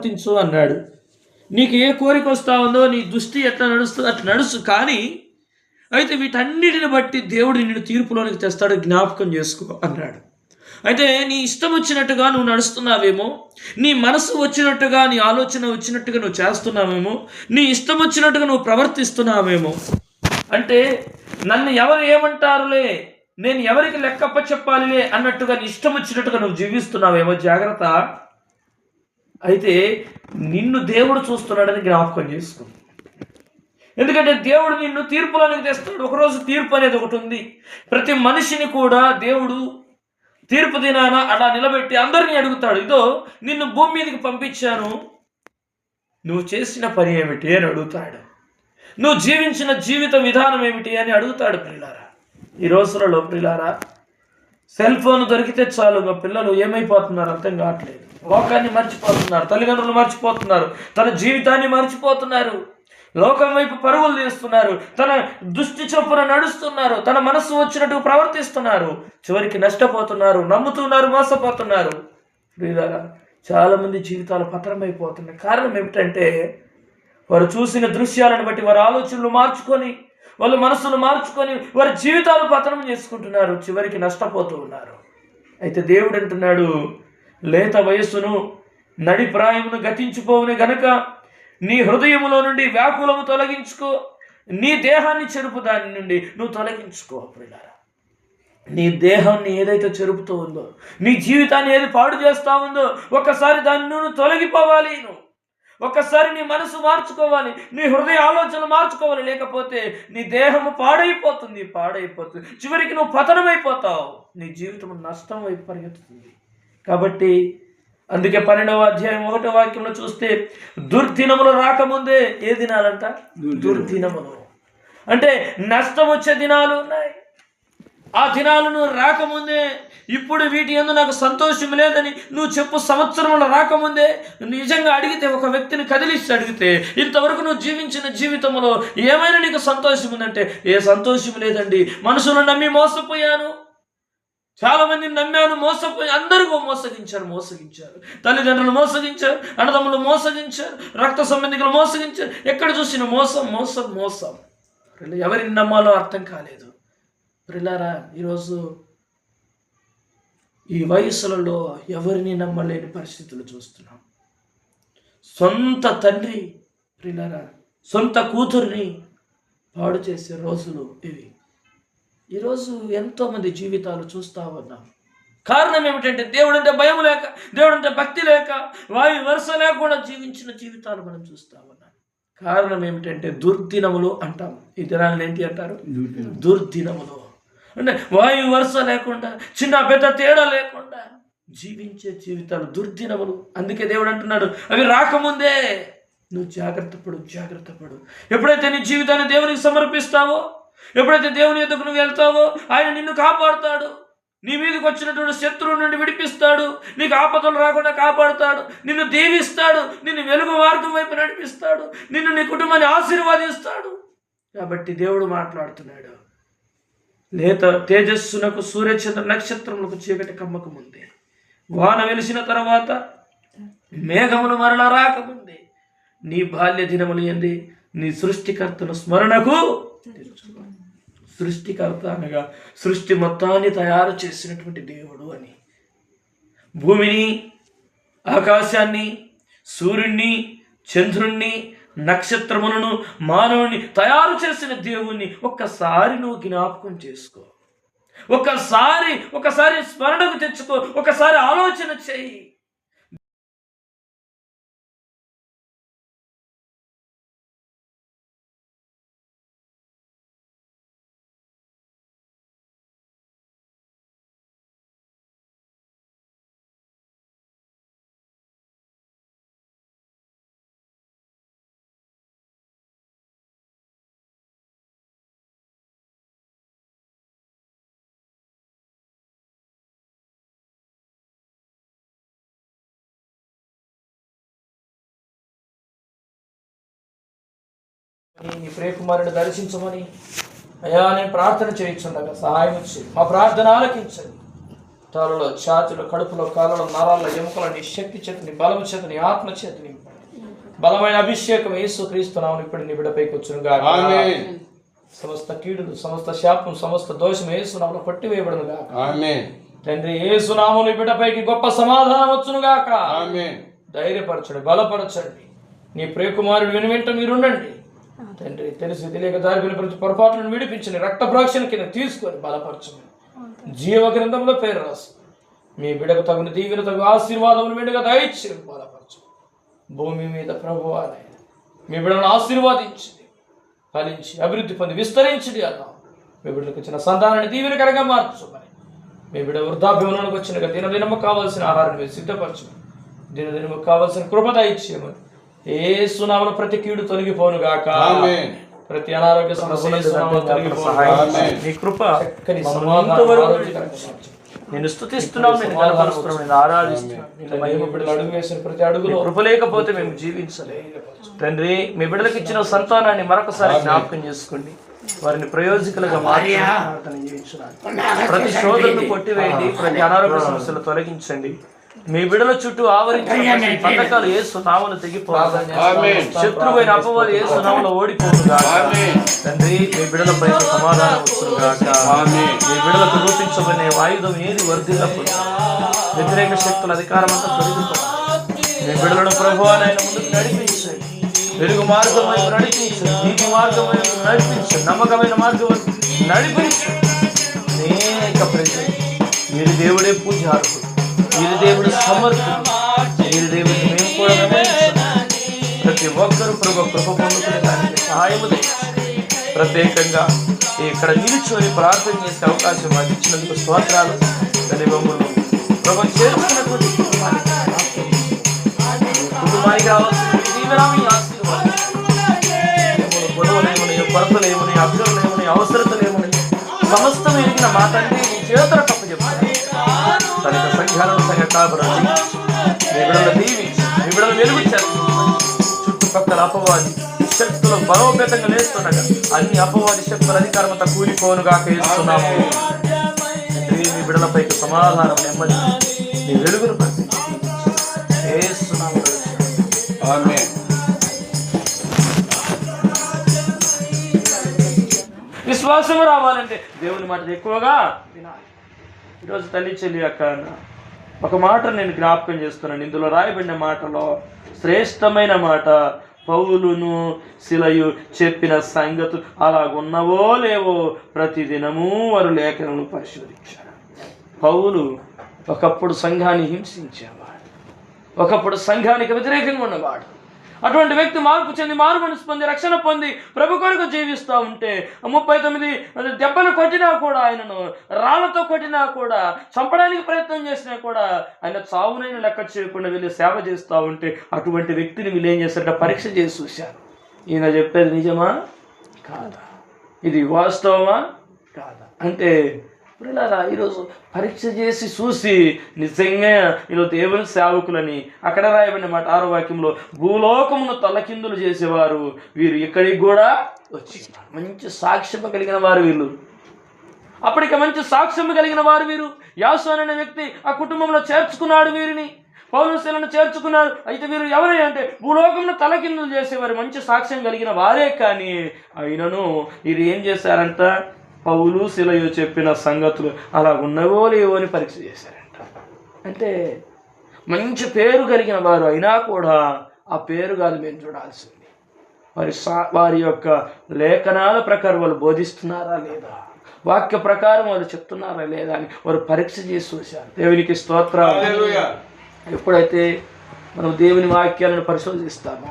ప్రవర్తించు అన్నాడు. నీకు ఏ కోరిక వస్తా ఉందో నీ దృష్టి ఎట్లా నడుస్తుందో అట్లా నడుస్తు కానీ అయితే వీటన్నిటిని బట్టి దేవుడు నిన్ను తీర్పులోనికి తెస్తాడు జ్ఞాపకం చేసుకో అన్నాడు. అయితే నీ ఇష్టం వచ్చినట్టుగా నువ్వు నడుస్తున్నావేమో నీ మనసు వచ్చినట్టుగా నీ ఆలోచన వచ్చినట్టుగా నువ్వు చేస్తున్నావేమో నీ ఇష్టం వచ్చినట్టుగా నువ్వు ప్రవర్తిస్తున్నావేమో అంటే నన్ను ఎవరు ఏమంటారులే నేను ఎవరికి లెక్కప్ప చెప్పాలిలే అన్నట్టుగా నీ ఇష్టం వచ్చినట్టుగా నువ్వు జీవిస్తున్నావేమో జాగ్రత్త. అయితే నిన్ను దేవుడు చూస్తున్నాడని జ్ఞాపకం చేసుకో ఎందుకంటే దేవుడు నిన్ను తీర్పులోనికి తెస్తాడు. ఒకరోజు తీర్పు అనేది ఒకటి ఉంది. ప్రతి మనిషిని కూడా దేవుడు తీర్పు దినాన అలా నిలబెట్టి అందరినీ అడుగుతాడు. ఇదో నిన్ను భూమి మీదకి పంపించాను. నువ్వు చేసిన పని ఏమిటి అని అడుగుతాడు. నువ్వు జీవించిన జీవిత విధానం ఏమిటి అని అడుగుతాడు పిల్లారా ఈ రోజులలో పిల్లారా సెల్ ఫోన్ దొరికితే చాలు. మా పిల్లలు ఏమైపోతున్నారు అర్థం కావట్లేదు. లోకాన్ని మర్చిపోతున్నారు తల్లిదండ్రులు మర్చిపోతున్నారు తన జీవితాన్ని మర్చిపోతున్నారు లోకం వైపు పరుగులు తీస్తున్నారు తన దృష్టి చొప్పున నడుస్తున్నారు తన మనస్సు వచ్చినట్టు ప్రవర్తిస్తున్నారు చివరికి నష్టపోతున్నారు నమ్ముతున్నారు మోసపోతున్నారు. ప్రియులారా చాలామంది జీవితాలు పతనమైపోతున్నాయి. కారణం ఏమిటంటే వారు చూసిన దృశ్యాలను బట్టి వారి ఆలోచనలు మార్చుకొని వాళ్ళ మనసును మార్చుకొని వారి జీవితాలు పతనం చేసుకుంటున్నారు చివరికి నష్టపోతూ ఉన్నారు. అయితే దేవుడు అంటున్నాడు లేత వయస్సును నడి ప్రాయమును గతించిపోవుని గనక నీ హృదయములో నుండి వ్యాకులము తొలగించుకో నీ దేహాన్ని చెరుపు దాని నుండి నువ్వు తొలగించుకో పిల్లారా నీ దేహాన్ని ఏదైతే చెరుపుతూ ఉందో నీ జీవితాన్ని ఏది పాడు చేస్తా ఉందో ఒక్కసారి దాన్ని నువ్వు తొలగిపోవాలి నువ్వు. ఒకసారి నీ మనసు మార్చుకోవాలి నీ హృదయ ఆలోచన మార్చుకోవాలి లేకపోతే నీ దేహము పాడైపోతుంది పాడైపోతుంది. చివరికి నువ్వు పతనమైపోతావు నీ జీవితం నష్టం వైపు పరిగెత్తుతుంది. కాబట్టి అందుకే పన్నెండవ అధ్యాయం ఒకటో వాక్యంలో చూస్తే దుర్దినములు రాకముందే ఏ దినాలంట? దుర్దినములు. అంటే నష్టం వచ్చే దినాలు ఉన్నాయి. ఆ దినాలను రాకముందే ఇప్పుడు వీటి ఎందు నాకు సంతోషం లేదని నువ్వు చెప్పు సంవత్సరంలో రాకముందే నిజంగా అడిగితే ఒక వ్యక్తిని కదిలిస్తే అడిగితే ఇంతవరకు నువ్వు జీవించిన జీవితంలో ఏమైనా నీకు సంతోషం ఉందంటే ఏ సంతోషం లేదండి. మనుషులను నమ్మి మోసపోయాను. చాలా మందిని నమ్మాను మోసపోయి అందరికీ మోసగించారు మోసగించారు. తల్లిదండ్రులు మోసగించారు అన్నదమ్ములు మోసగించారు రక్త సంబంధికులు మోసగించారు. ఎక్కడ చూసిన మోసం మోసం మోసం. ఎవరిని నమ్మాలో అర్థం కాలేదు. ప్రిలారా ఈరోజు ఈ వయసులలో ఎవరిని నమ్మలేని పరిస్థితులు చూస్తున్నాం. సొంత తండ్రి ప్రిలారా సొంత కూతుర్ని పాడు చేసే రోజులు ఇవి. ఈరోజు ఎంతోమంది జీవితాలు చూస్తూ ఉన్నాం. కారణం ఏమిటంటే దేవుడు అంటే భయం లేక దేవుడు అంటే భక్తి లేక వాయు వరుస లేకుండా జీవించిన జీవితాలు మనం చూస్తూ ఉన్నాం. కారణం ఏమిటంటే దుర్దినములు అంటాం. ఈ దినాలను ఏంటి అంటారు? దుర్దినములు. అంటే వాయు వరుస లేకుండా చిన్న పెద్ద తేడా లేకుండా జీవించే జీవితాలు దుర్దినములు. అందుకే దేవుడు అంటున్నాడు అవి రాకముందే నువ్వు జాగ్రత్త పడు జాగ్రత్త పడు. ఎప్పుడైతే నీ జీవితాన్ని దేవునికి సమర్పిస్తావో ఎప్పుడైతే దేవుని ఎదుకు నువ్వు వెళ్తావో ఆయన నిన్ను కాపాడుతాడు. నీ మీదకి వచ్చినటువంటి శత్రువు నుండి విడిపిస్తాడు. నీకు ఆపదలు రాకుండా కాపాడుతాడు. నిన్ను దీవిస్తాడు. నిన్ను వెలుగు మార్గం వైపు నడిపిస్తాడు. నిన్ను నీ కుటుంబాన్ని ఆశీర్వాదిస్తాడు. కాబట్టి దేవుడు మాట్లాడుతున్నాడు. లేత తేజస్సునకు సూర్యచంద్ర నక్షత్రములకు చీకటి కమ్మకముంది. వాన వెలిసిన తర్వాత మేఘములు మరల రాకముంది. నీ బాల్య దినములు ఎంది? నీ సృష్టికర్తను స్మరణకు తెచ్చుకో. సృష్టికర్త అనగా సృష్టి మొత్తాన్ని తయారు చేసినటువంటి దేవుడు అని. భూమిని ఆకాశాన్ని సూర్యుణ్ణి చంద్రుణ్ణి నక్షత్రములను మానవుని తయారు చేసిన దేవుణ్ణి ఒక్కసారి నువ్వు జ్ఞాపకం చేసుకో. ఒకసారి ఒకసారి స్మరణకు తెచ్చుకో. ఒకసారి ఆలోచన చేయి. నీ ప్రియకుమారుని దర్శించమని. అయ్యా నేను ప్రార్థన చేయించుండగా సహాయం ఇచ్చి మా ప్రార్థన ఆలకించండి తలలో ఛాతిలో కడుపులో కాలలో నరాల ఎముకల నీ శక్తి చేతని బలము చేతని ఆత్మ చేతని బలమైన అభిషేకం యేసు క్రీస్తున్నాము ఇప్పుడు నీ బిడ్డపైకి వచ్చును గాక ఆమేన్. సమస్త కీడులు సమస్త శాపం సమస్త దోషం ఏసునామను కొట్టివేయబడును గాక ఆమేన్. తండ్రి ఏసునామను నీ బిడ్డపైకి గొప్ప సమాధానం వచ్చును గాక ఆమేన్. ధైర్యపరచండి బలపరచండి. నీ ప్రియకుమారుడు విని వెంట మీరుండండి. తండ్రి తెలిసి తెలియక దారిపోయిన ప్రతి పొరపాట్లను విడిపించండి రక్త ప్రోక్షణ కింద తీసుకొని బలపరచండి జీవ గ్రంథంలో పేరు రాసు మీ బిడకు తగిన దీవెన తగు ఆశీర్వాదములు విడుగా దయచేయండి బలపరచు భూమి మీద ప్రభు మీ బిడను ఆశీర్వాదించింది ఫలించి అభివృద్ధి పొంది విస్తరించింది అన్నాం మీ బిడ్డకు వచ్చిన సంతానాన్ని దీవెనకరంగా మార్చమని. మీ బిడ్డ వృద్ధాభ్యమనంలోకి వచ్చినగా దినదినము కావాల్సిన ఆహారం మీరు సిద్ధపరచమని. దినదినము కావాల్సిన కృపద ఇచ్చేయమని ఏ సునామను ప్రతి కీడు తొలగిపోను గాక. ఆమేన్. ప్రతి అనారోగ్య సమస్య యేసునామములో తొలగిపోను గాక. ఆమేన్. నీ కృప చక్కని సమాధానం నేను స్థుతిస్తున్నాం నేను నేను ఆరాధిస్తున్నాం. ప్రతి అడుగులో కృప లేకపోతే మేము జీవించలేము. తండ్రి మీ బిడ్డలకు ఇచ్చిన సంతానాన్ని మరొకసారి జ్ఞాపకం చేసుకోండి. వారిని ప్రయోజకులుగా మార్చి చేయించడానికి. ప్రతి శోధనను కొట్టివేయండి. ప్రతి అనారోగ్య సమస్యలు తొలగించండి. మీ బిడల చుట్టూ ఆవరించిన బంధకాలు ఏ సునామను తెగిపోవాలి ఆమేన్. శత్రువైన అపవాది ఏ సునామలో ఓడిపోతుందా ఆమేన్. తండ్రి మీ బిడలపై సమాధానం వచ్చునుగాక ఆమేన్. మీ బిడలకు రూపించబడిన ఆయుధం ఏది వర్ధిల్లప్పుడు వ్యతిరేక శక్తుల అధికారం అంతా తొలగిపోవాలి. మీ బిడలను ప్రభు ఆయన ముందుకు నడిపించండి. వెలుగు మార్గం వైపు నడిపించండి. నీతి మార్గం వైపు నడిపించండి. నమ్మకమైన మార్గం వైపు నడిపించండి. అనేక ప్రజలు మీరు దేవుడే పూజార్హుడు మీరు దేవుడు సమర్థుడు. మీరు మేము కూడా ప్రతి ఒక్కరూ ప్రభు కృప పొందుకునే దానికి సహాయము ప్రత్యేకంగా ఇక్కడ నిలుచుని ప్రార్థన చేసే అవకాశం మాకు ఇచ్చినందుకు స్తోత్రాలు. తల్లి మమ్మల్ని ప్రభు చేరుకున్నటువంటి కుటుంబానికి జ్ఞాపకం చేయండి. ఈ కుటుంబానికి కావాల్సిన దీవెన మీ ఆశీర్వాదం ఏమని సమస్తం ఎరిగిన మా తండ్రి మీ చేతుల తప్ప చెప్తాను తన యొక్క సంఘాలను సంఘ కాపురాన్ని మీ బిడలు దీవించి మీ బిడలు వెలుగు చుట్టుపక్కల అపవాది శక్తులు బలోపేతంగా లేస్తుండగా అన్ని అపవాది శక్తుల అధికారంతో కూలిపోనుగా వేస్తున్నాము మీ బిడలపైకి సమాధానం నెమ్మది మీ వెలుగును వేస్తున్నాము ఆమేన్. విశ్వాసం రావాలంటే దేవుని మాట ఎక్కువగా వినాలి. ఈరోజు తల్లి చెల్లి అక్క ఒక మాట నేను జ్ఞాపకం చేస్తున్నాను. ఇందులో రాయబడిన మాటలో శ్రేష్టమైన మాట పౌలును శిలయు చెప్పిన సంగతు అలాగున్నవో లేవో ప్రతిదినము వారు లేఖనను పరిశోధించారు. పౌలు ఒకప్పుడు సంఘాన్ని హింసించేవాడు. ఒకప్పుడు సంఘానికి వ్యతిరేకంగా ఉన్నవాడు. అటువంటి వ్యక్తి మార్పు చెంది మారు మనసు పొంది రక్షణ పొంది ప్రభు కొరకు జీవిస్తూ ఉంటే ముప్పై తొమ్మిది దెబ్బలు కొట్టినా కూడా ఆయనను రాళ్ళతో కొట్టినా కూడా చంపడానికి ప్రయత్నం చేసినా కూడా ఆయన చావునైన లెక్క చేయకుండా వెళ్ళి సేవ చేస్తూ ఉంటే అటువంటి వ్యక్తిని వీళ్ళు ఏం చేస్తారంటే పరీక్ష చేసి చూశారు. ఈయన చెప్పేది నిజమా? కాదా? ఇది వాస్తవమా? కాదా? అంటే పిల్లరా ఈరోజు పరీక్ష చేసి చూసి నిజంగా నేను దేవుని సేవకులని అక్కడ రాయబడిన మాట ఆరో వాక్యంలో భూలోకమును తలకిందులు చేసేవారు వీరు ఇక్కడికి కూడా వచ్చి మంచి సాక్ష్యం కలిగిన వారు వీళ్ళు. అప్పటికి మంచి సాక్ష్యం కలిగిన వారు వీరు. యాసోన్ అనే వ్యక్తి ఆ కుటుంబంలో చేర్చుకున్నాడు వీరిని. పౌరుశీలను చేర్చుకున్నారు. అయితే వీరు ఎవరే అంటే భూలోకంలో తలకిందులు చేసేవారు. మంచి సాక్ష్యం కలిగిన వారే కానీ అయినను వీరు ఏం చేశారంట? పౌలు శిలయు చెప్పిన సంగతులు అలా ఉన్నవో లేవో అని పరీక్ష చేశారంట. అంటే మంచి పేరు కలిగిన వారు అయినా కూడా ఆ పేరు కాదు మేము చూడాల్సింది. వారి సా వారి యొక్క లేఖనాల ప్రకారం వాళ్ళు బోధిస్తున్నారా లేదా? వాక్య ప్రకారం వాళ్ళు చెప్తున్నారా లేదా అని వారు పరీక్ష చేసి చూశారు. దేవునికి స్తోత్రాలు. ఎప్పుడైతే మనం దేవుని వాక్యాలను పరిశోధిస్తామో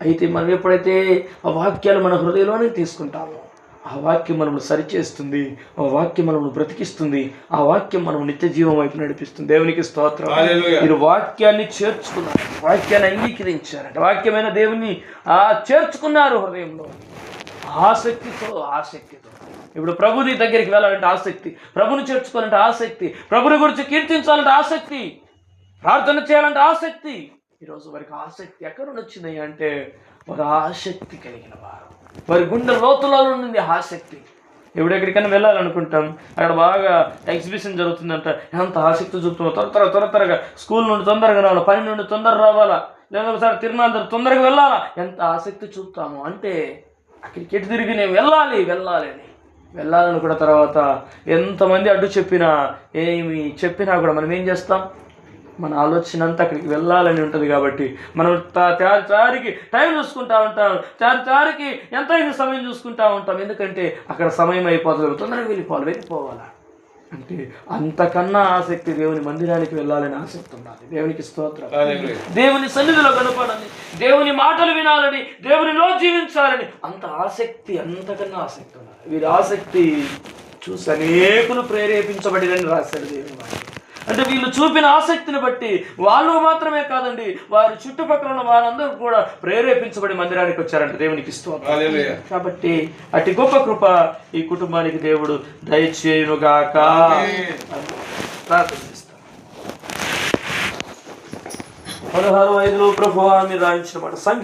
అయితే మనం ఎప్పుడైతే ఆ వాక్యాలు మన హృదయంలోనే తీసుకుంటామో ఆ వాక్యం మనల్ని సరిచేస్తుంది ఆ వాక్యం మనల్ని బ్రతికిస్తుంది ఆ వాక్యం మనం నిత్య జీవం వైపు నడిపిస్తుంది. దేవునికి స్తోత్రం. మీరు వాక్యాన్ని చేర్చుకున్నారు వాక్యాన్ని అంగీకరించారంట. వాక్యమైన దేవుని ఆ చేర్చుకున్నారు హృదయంలో. ఆసక్తితో ఆసక్తితో. ఇప్పుడు ప్రభుని దగ్గరికి వెళ్ళాలంటే ఆసక్తి. ప్రభుని చేర్చుకోవాలంటే ఆసక్తి. ప్రభుని గురించి కీర్తించాలంటే ఆసక్తి. ప్రార్థన చేయాలంటే ఆసక్తి. ఈరోజు వారికి ఆసక్తి ఎక్కడ నుండి వచ్చింది అంటే వారు ఆసక్తి కలిగిన వారు. వారి గుండె లోతులో నుండి ఆసక్తి ఇప్పుడు ఎక్కడికైనా వెళ్ళాలనుకుంటాం. అక్కడ బాగా ఎగ్జిబిషన్ జరుగుతుందంట. ఎంత ఆసక్తి చూపుతామో త్వర త్వర త్వర త్వరగా స్కూల్ నుండి తొందరగా రావాలా? పని నుండి తొందర రావాలా? లేదా ఒకసారి తిరునాళ్ళ తొందరగా వెళ్ళాలా? ఎంత ఆసక్తి చూపుతాము. అంటే అక్కడికి ఎటు తిరిగి నేను వెళ్ళాలి వెళ్ళాలి అని. వెళ్ళాలనుకున్న తర్వాత ఎంతమంది అడ్డు చెప్పినా ఏమి చెప్పినా కూడా మనం ఏం చేస్తాం? మన ఆలోచన అంతా అక్కడికి వెళ్ళాలని ఉంటుంది కాబట్టి మనం తా- తా- తారికి టైం చూసుకుంటా ఉంటాం. తారి తారికి ఎంత సమయం చూసుకుంటా ఉంటాం. ఎందుకంటే అక్కడ సమయం అయిపోతుంది. తొందరగా వెళ్ళిపోవాలి. వెళ్ళిపోవాలా? అంటే అంతకన్నా ఆసక్తి దేవుని మందిరానికి వెళ్ళాలని ఆసక్తి ఉండాలి. దేవునికి స్తోత్రం. దేవుని సన్నిధిలో కనపడాలి దేవుని మాటలు వినాలని దేవునిలో జీవించాలని అంత ఆసక్తి అంతకన్నా ఆసక్తి ఉండాలి. వీరి ఆసక్తి చూసి అనేకులు ప్రేరేపించబడినని రాశాడు దేవుని మాట అంటే వీళ్ళు చూపిన ఆసక్తిని బట్టి వాళ్ళు మాత్రమే కాదండి వారి చుట్టుపక్కల ఉన్న వారందరూ కూడా ప్రేరేపించబడి మందిరానికి వచ్చారంట. దేవునికి ఇష్టం కాబట్టి అతి గొప్ప కృప ఈ కుటుంబానికి దేవుడు దయచేయునుగాక. ప్రార్థన పదహారు ఐదులో ప్రభు మీరు రాయించిన మాట సంఖ్య